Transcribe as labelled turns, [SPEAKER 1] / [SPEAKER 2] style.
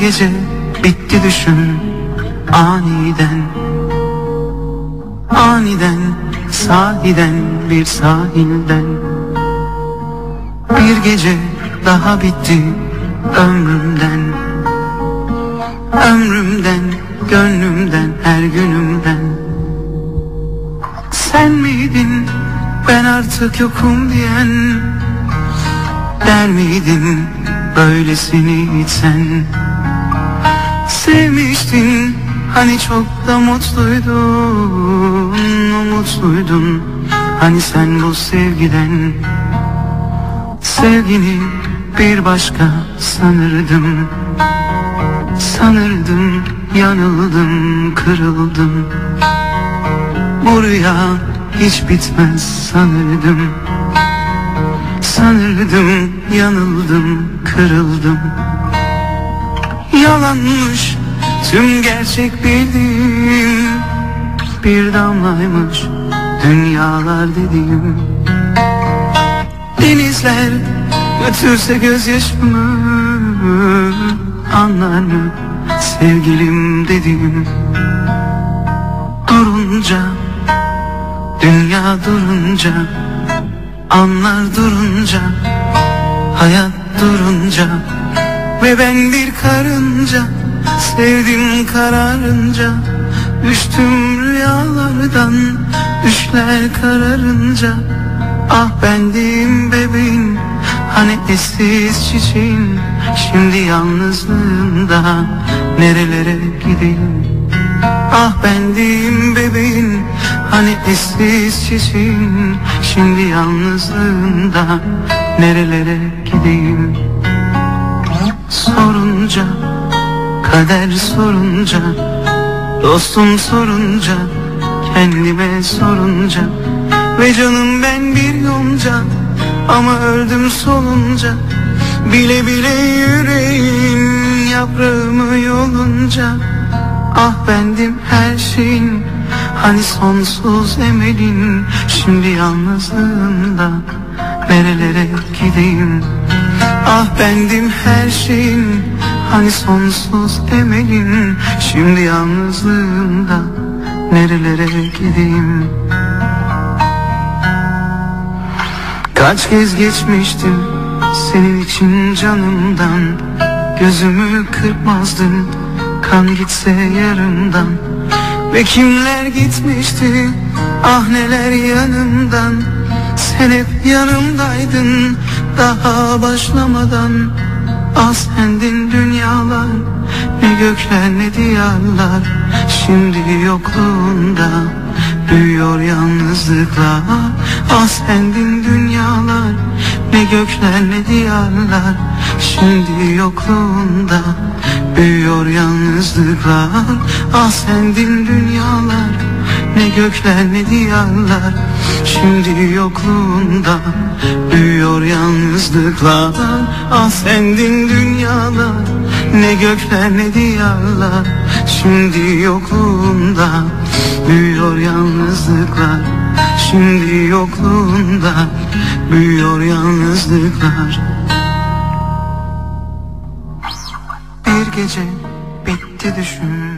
[SPEAKER 1] gece bitti düşün aniden. Aniden sahiden bir sahilden. Bir gece daha bitti ömrümden. Ömrümden, gönlümden, her günümden. Sen miydin ben artık yokum diyen? Der miydin böylesini hiç sen Sevmiştin hani çok da mutluydun Umutluydun. Hani sen bu sevgiden Sevgini bir başka sanırdım. Sanırdım yanıldım kırıldım. Bu rüya hiç bitmez sanırdım. Sanırdım yanıldım kırıldım Yalanmış tüm gerçek bildiğim Bir damlaymış dünyalar dediğim. Denizler götürse gözyaşımı Anlar mı sevgilim dediğim? Durunca dünya durunca Anlar durunca hayat durunca Ve ben bir karınca sevdim kararınca Düştüm rüyalardan düşler kararınca. Ah bendim bebeğin Hani eşsiz çiçeğin Şimdi yalnızlığında Nerelere gideyim? Ah bendim bebeğin Hani eşsiz çiçeğin Şimdi yalnızlığında Nerelere gideyim Sorunca Kader sorunca Dostum sorunca Kendime sorunca. Ve canım ben bir yonca Ama öldüm solunca. Bile bile yüreğin Yaprağımı yolunca. Ah bendim her şeyin Hani sonsuz emelin. Şimdi yalnızlığında Nerelere gideyim? Ah bendim her şeyin Hani sonsuz emelin Şimdi yalnızlığında Nerelere gideyim? Kaç kez geçmiştim Senin için canımdan Gözümü kırpmazdın Kan gitse yarımdan Ve kimler gitmişti Ah neler yanımdan. Sen hep yanımdaydın Daha başlamadan Ah sendin dünyalar Ne gökler ne diyarlar. Şimdi yokluğunda Büyüyor yalnızlıklar. Ah sendin dünyalar Ne gökler ne diyarlar. Şimdi yokluğunda Büyüyor yalnızlıklar. Ah sendin dünyalar Ne gökler ne diyarlar. Şimdi yokluğunda Büyüyor yalnızlıklar Ah sendin dünyalar Ne gökler ne diyarlar. Şimdi yokluğunda Büyüyor yalnızlıklar. Şimdi yokluğunda Büyüyor yalnızlıklar. Bir gece bitti düşün